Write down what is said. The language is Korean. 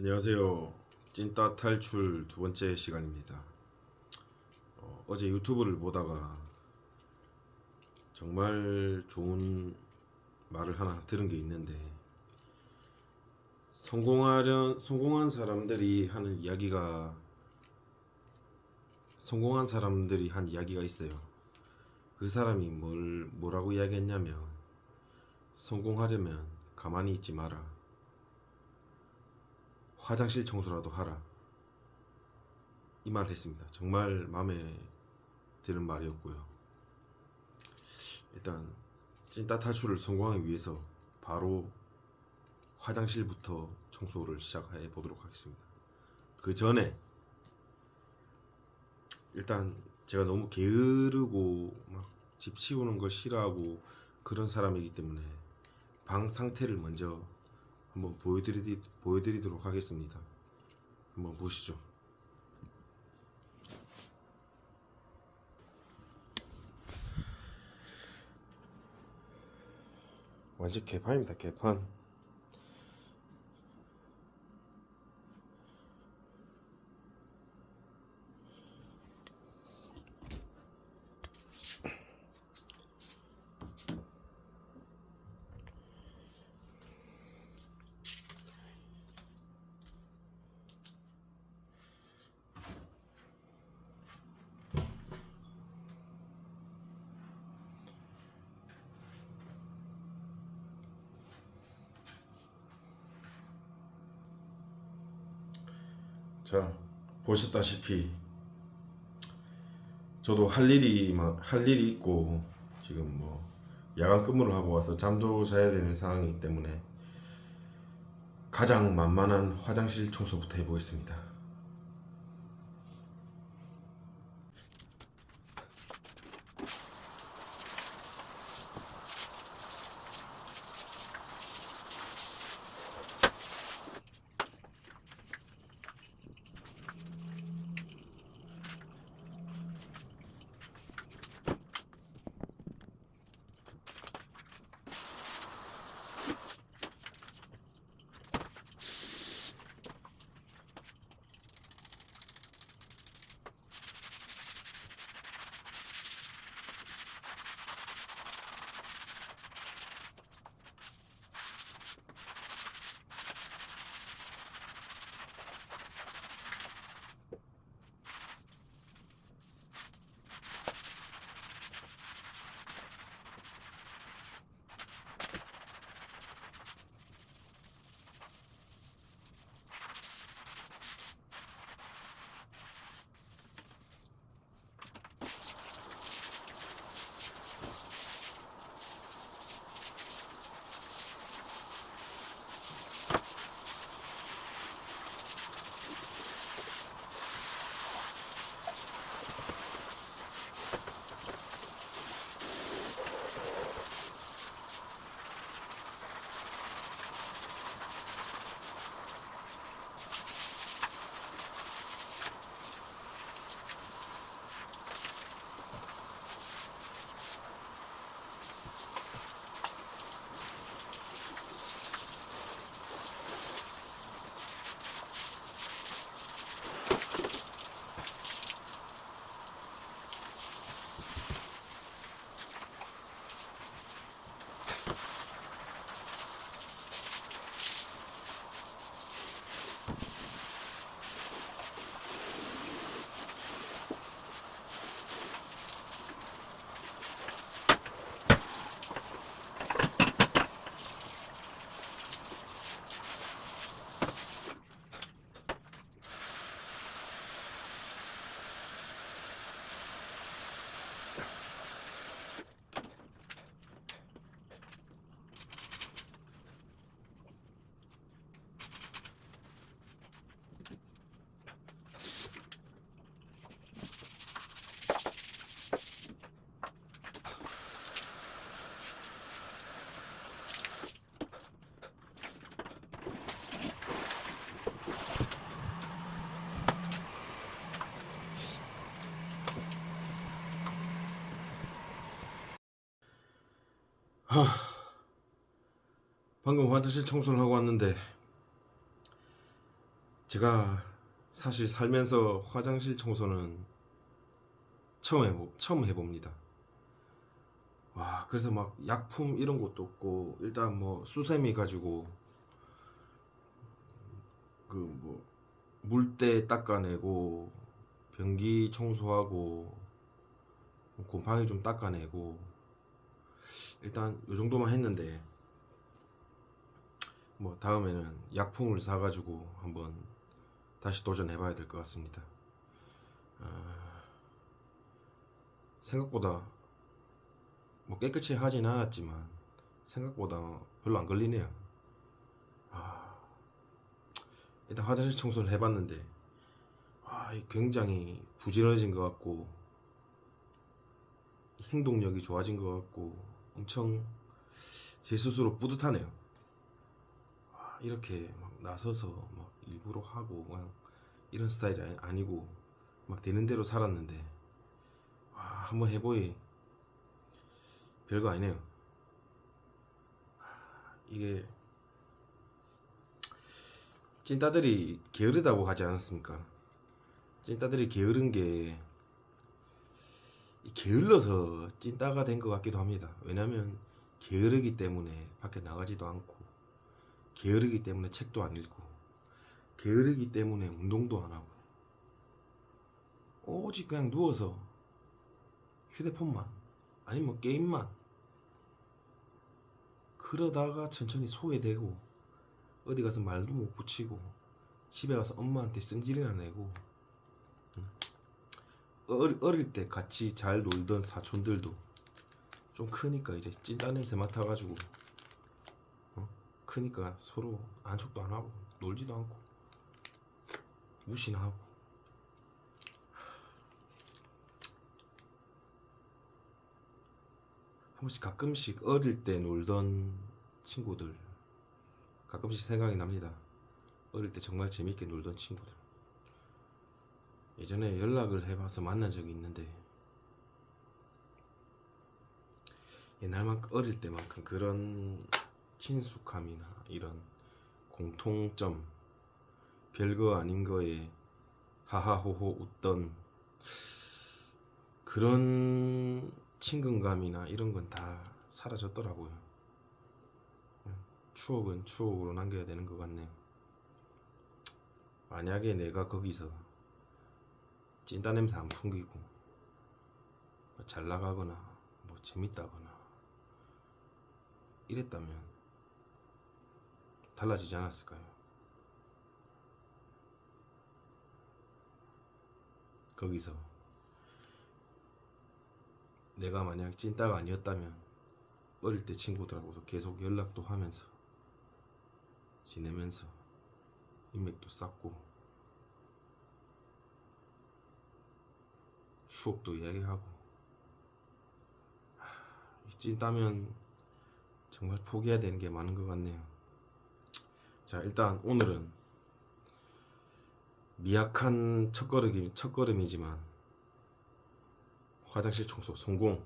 안녕하세요. 찐따 탈출 두 번째 시간입니다. 어, 어제 유튜브를 보다가 정말 좋은 말을 하나 들은 게 있는데 성공하려 성공한 사람들이 하는 이야기가 성공한 사람들이 한 이야기가 있어요. 그 사람이 뭘 뭐라고 이야기했냐면 성공하려면 가만히 있지 마라. 화장실 청소라도 하라. 이 말을 했습니다. 정말 마음에 드는 말이었고요. 일단 찐따 탈출을 성공하기 위해서 바로 화장실부터 청소를 시작해 보도록 하겠습니다. 그 전에 일단 제가 너무 게으르고 막 집 치우는 걸 싫어하고 그런 사람이기 때문에 방 상태를 먼저 한번 보여드리, 보여드리도록 하겠습니다. 한번 보시죠. 완전 개판입니다, 개판. 자, 보셨다시피 저도 할 일이 막- 할 일이 있고 지금 뭐 야간 근무를 하고 와서 잠도 자야 되는 상황이기 때문에 가장 만만한 화장실 청소부터 해보겠습니다. 하, 방금 화장실 청소를 하고 왔는데 제가 사실 살면서 화장실 청소는 처음 해보, 처음 해봅니다. 와, 그래서 막 약품 이런 것도 없고, 일단 뭐 수세미 가지고, 그 뭐, 물때 닦아내고, 변기 청소하고, 곰팡이 좀 닦아내고, 일단 요 정도만 했는데, 뭐 다음에는 약품을 사가지고 한번 다시 도전해 봐야 될 것 같습니다. 아, 생각보다 뭐 깨끗이 하진 않았지만 생각보다 별로 안 걸리네요. 아, 일단 화장실 청소를 해봤는데 아, 이 굉장히 부지런해진 것 같고 행동력이 좋아진 것 같고 엄청 제 스스로 뿌듯하네요. 아, 이렇게 막 나서서 막 일부러 하고 그냥 이런 스타일이 아니- 아니고 막 되는 대로 살았는데 와, 한번 해보이 별거 아니네요. 아, 이게 찐따들이 게으르다고 하지 않았습니까? 찐따들이 게으른 게이 게을러서 찐따가 된 것 같기도 합니다. 왜냐면 게으르기 때문에 밖에 나가지도 않고 게으르기 때문에 책도 안 읽고 게으르기 때문에 운동도 안 하고 오직 그냥 누워서 휴대폰만 아니면 뭐 게임만 그러다가 천천히 소외되고 어디 가서 말도 못 붙이고 집에 가서 엄마한테 승질이나 내고 응. 어릴, 때 같이 잘 놀던 사촌들도 좀 크니까 이제 찐따 냄새 맡아가지고 어? 크니까 서로 안쪽도 안 하고 놀지도 않고 무시나 하고 한 번씩 가끔씩 어릴 때 놀던 친구들 가끔씩 생각이 납니다. 어릴 때 정말 재밌게 놀던 친구들. 예전에 연락을 해봐서 만난 적이 있는데 옛날만 어릴 때만큼 그런 친숙함이나 이런 공통점 별거 아닌 거에 하하호호 웃던 그런 친근감이나 이런 건 다 사라졌더라고요. 추억은 추억으로 남겨야 되는 것 같네요. 만약에 내가 거기서 찐따 냄새 안 풍기고 뭐 잘 나가거나 뭐 재밌다거나 이랬다면 달라지지 않았을까요? 거기서 내가 만약 찐따가 아니었다면 어릴 때 친구들하고도 계속 연락도 하면서 지내면서 인맥도 쌓고 추억도 이야기하고 찐따면 정말 포기해야 되는 게 많은 것 같네요. 자 일단 오늘은 미약한 첫걸음이, 첫걸음이지만 화장실 청소 성공